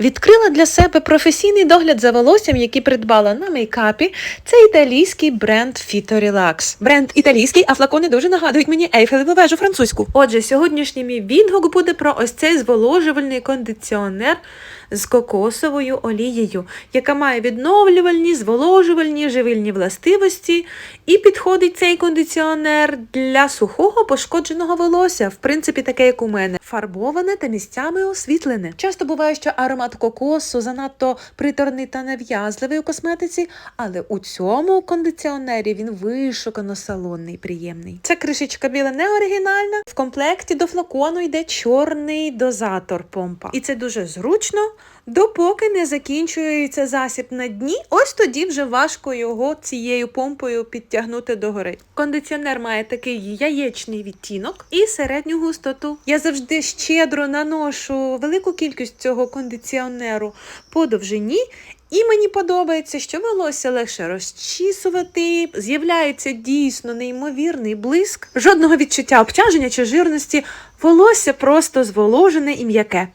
Відкрила для себе професійний догляд за волоссям, який придбала на мейкапі. Це італійський бренд Fito Relax. Бренд італійський, а флакони дуже нагадують мені Ейфелеву вежу французьку. Отже, сьогоднішній мій відгук буде про ось цей зволожувальний кондиціонер з кокосовою олією, яка має відновлювальні, зволожувальні, живильні властивості. І підходить цей кондиціонер для сухого пошкодженого волосся, в принципі, таке, як у мене, фарбоване та місцями освітлене. Часто буває, що аромат кокосу занадто приторний та нав'язливий у косметиці, але у цьому кондиціонері він вишукано салонний, приємний. Ця кришечка біла не оригінальна. В комплекті до флакону йде чорний дозатор помпа. І це дуже зручно. Допоки не закінчується засіб на дні, ось тоді вже важко його цією помпою підтягнути догори. Кондиціонер має такий яєчний відтінок і середню густоту. Я завжди щедро наношу велику кількість цього кондиціонеру по довжині. І мені подобається, що волосся легше розчісувати, з'являється дійсно неймовірний блиск, жодного відчуття обтяження чи жирності. Волосся просто зволожене і м'яке.